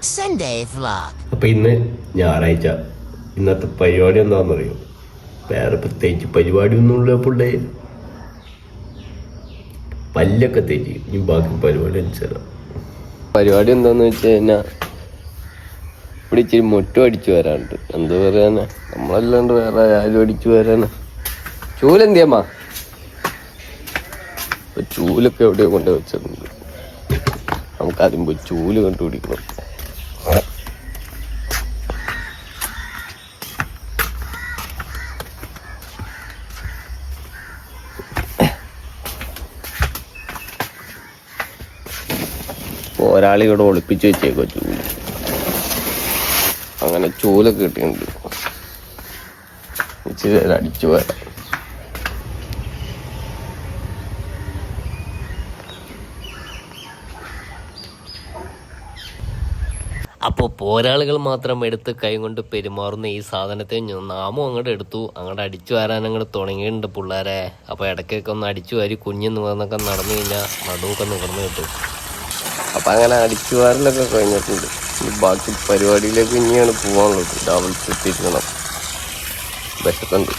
Sunday vlog. അപ്പൊ ഇന്ന് ഞായറാഴ്ച. ഇന്നത്തെ പരിപാടി എന്താണെന്നറിയോ? വേറെ പ്രത്യേകിച്ച് പരിപാടിയൊന്നുമില്ല പുള്ളേ പല്ലൊക്കെ തേച്ച്. ഇനി ബാക്കി പരിപാടി അനുസരിച്ച് പരിപാടി എന്താന്ന് വെച്ച് കഴിഞ്ഞാൽ ഇവിടെ ഇച്ചിരി മുറ്റം അടിച്ചു വരാനുണ്ട്. എന്ത് പറയാനാ? നമ്മളല്ലാണ്ട് വേറെ ആരും അടിച്ചു വരാനാ. ചൂലെന്തിയമ്മ ചൂലൊക്കെ എവിടെയോ കൊണ്ട് വെച്ചിട്ടുണ്ട്. നമുക്ക് ആദ്യം പോയി ചൂൽ കണ്ടുപിടിക്കണം. ഒരാളിവിടെ ഒളിപ്പിച്ച് വെച്ചേക്കോ ചൂൽ. അങ്ങനെ ചൂലൊക്കെ കിട്ടിയിട്ടുണ്ട്. ഇച്ചിരി അടിച്ചു വരാം അപ്പോൾ പോരാളികൾ മാത്രം എടുത്ത് കൈ കൊണ്ട് പെരുമാറുന്ന ഈ സാധനത്തെ നാമും അങ്ങോട്ട് എടുത്തു. അങ്ങോട്ട് അടിച്ചു വരാൻ അങ്ങോട്ട് തുടങ്ങിയിട്ടുണ്ട് പിള്ളേരെ. അപ്പോൾ ഇടയ്ക്കൊക്കെ ഒന്ന് അടിച്ചു വാരി കുഞ്ഞു നിന്നൊക്കെ നടന്നു കഴിഞ്ഞാൽ നടുവൊക്കെ നിവർന്നു കിട്ടും. അപ്പം അങ്ങനെ അടിച്ചു വാരലൊക്കെ കഴിഞ്ഞിട്ടുണ്ട്. ബാക്കി പരിപാടിയിലേക്ക് ഇനിയാണ് പോകാനുള്ളത് രാവിലെ എത്തിയിരിക്കണം വിശക്കുണ്ട്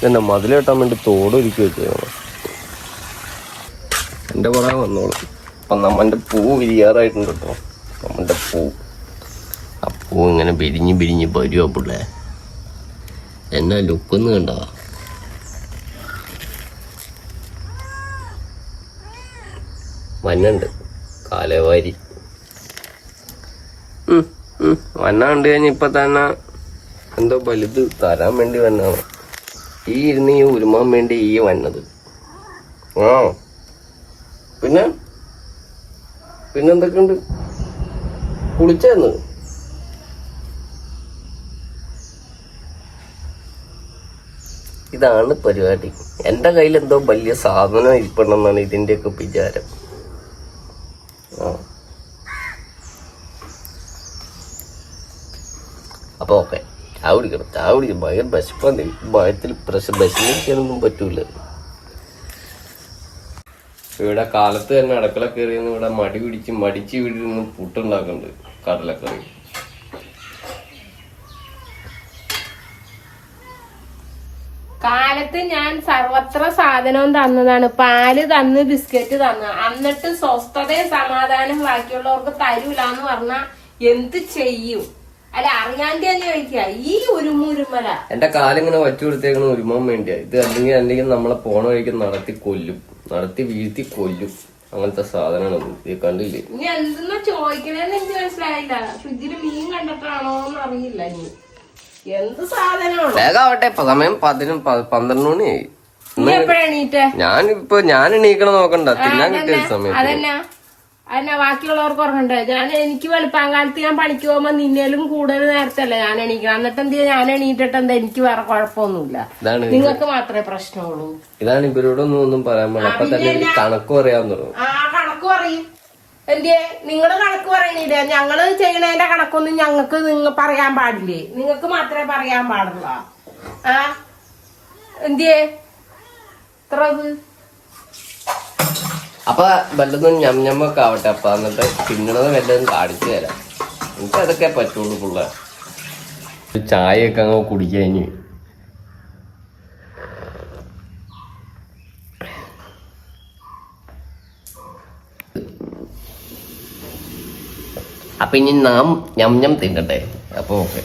പിന്നെ മതിലെട്ടാൻ വേണ്ടി തോടൊരുക്കി വെച്ചു എന്റെ പുറകെ വന്നോളൂ. അപ്പം നമ്മന്റെ പൂ വിരിയാറായിട്ടുണ്ട് കേട്ടോ. നമ്മന്റെ പൂ. ആ പൂ ഇങ്ങനെ വിരിഞ്ഞ് വിരിഞ്ഞ് വരുമോ പിള്ളേ? എന്നാ ലുക്കൊന്നും കണ്ടോ? മഞ്ഞുണ്ട് കാലവാരി. വന്ന കണ്ടു കഴിഞ്ഞ ഇപ്പൊ തന്നെ എന്തോ വലുത് തരാൻ വേണ്ടി വന്നാണ് ഈ ഇരുന്ന് ഈ ഉരുമാൻ വേണ്ടി ഈ വന്നത്. ആ. പിന്നെ? പിന്നെന്തൊക്കെയുണ്ട്? കുളിച്ചെന്ന് ഇതാണ് പരിപാടി. എന്റെ കയ്യിൽ എന്തോ വലിയ സാധനം ഇരിപ്പണമെന്നാണ് ഇതിന്റെയൊക്കെ വിചാരം. ആ. അപ്പൊ ഓക്കെ. ചാവിടിക്കണം ചാവിടിക്കും ഭയങ്കര വിശപ്പാണ്. ഭയത്തിൽ പ്രശ്നം വിശന്നിരിക്കാനൊന്നും പറ്റൂല. ഇവിടെ കാലത്ത് തന്നെ അടുക്കള കയറിയെന്ന് ഇവിടെ മടി പിടിച്ച് മടിച്ച് വീടിന്ന് പുട്ടുണ്ടാക്കുന്നുണ്ട് കടലക്കറി. കാലത്ത് ഞാൻ സർവത്ര സാധനവും തന്നതാണ്. പാൽ തന്ന് ബിസ്ക്കറ്റ് തന്നു. എന്നിട്ട് സ്വസ്ഥതയും സമാധാനം ബാക്കിയുള്ളവർക്ക് തരൂല എന്ന് പറഞ്ഞാ എന്ത് ചെയ്യും? അല്ല അറിയാണ്ട് തന്നെ കഴിക്കുക ഈ ഉരുമുരുമല. എന്റെ കാലിങ്ങനെ വച്ചു കൊടുത്തേക്കണ ഉരുമ വേണ്ടിയാ ഇത് അല്ലെങ്കിൽ അല്ലെങ്കിൽ നമ്മളെ പോണ വഴിക്ക് നടത്തി കൊല്ലും. നടത്തി വീഴ്ത്തി കൊല്ലും. അങ്ങനത്തെ സാധനമാണ് ഇത്. കണ്ടില്ലേ? ഇനി എന്തെന്നാ ചോദിക്കണേന്ന് എനിക്ക് മനസ്സിലായില്ല. ഫ്രിഡ്ജിൽ മീൻ കണ്ടിട്ടാണോ എന്ന് അറിയില്ല ഇനി. എന്ത് സാധനമാണോ? വേഗം ആവട്ടെ ഇപ്പൊ സമയം പതിനും പ- പന്ത്രണ്ട് മണിയായി. നീ എപ്പോഴാ എണീറ്റേ? ഞാനിപ്പോ ഞാൻ എണീക്കണം നോക്കണ്ട. തിന്നാൻ കിട്ടിയ സമയത്ത്. അതന്നെ. അതന്നെ ബാക്കിയുള്ളവർക്ക് ഉറങ്ങണ്ടേ? ഞാൻ എനിക്ക് വെളുപ്പാങ്കാലത്ത് ഞാൻ പണിക്ക് പോകുമ്പോ നിന്നേലും കൂടുതൽ നേരത്തല്ലേ ഞാൻ എണീക്കണം. എന്നിട്ട് എന്ത് ഞാൻ എണീറ്റിട്ട് എന്താ? എനിക്ക് വേറെ കുഴപ്പമൊന്നുമില്ല. നിങ്ങൾക്ക് മാത്രമേ പ്രശ്നമുള്ളൂ. ഇതാണ് ഇവരോടൊന്നും ഒന്നും പറയാൻ പാടില്ല. കണക്ക് പറയാൻ ആ കണക്ക് പറയും. എന്തേ നിങ്ങൾ കണക്ക് പറയണില്ലേ? ഞങ്ങൾ ചെയ്യണതിന്റെ കണക്കൊന്നും ഞങ്ങൾക്ക് നിങ്ങൾ പറയാൻ പാടില്ലേ? നിങ്ങൾക്ക് മാത്രമേ പറയാൻ പാടുള്ള. ആ? എന്തേ ഇത്ര ഇത്? അപ്പൊ വല്ലതും ഞം ഞമ്മൊക്കെ ആവട്ടെ അപ്പൊ എന്നിട്ട് തിന്നണത് വല്ലതും കാണിച്ചു തരാം. എനിക്ക് അതൊക്കെ പറ്റുള്ളൂ പിള്ള. ചായയൊക്കെ അങ്ങ് കുടിക്കഴിഞ്ഞ് അപ്പൊ ഇനി നാം ഞം ഞം തിന്നട്ടെ. അപ്പൊ ഓക്കെ.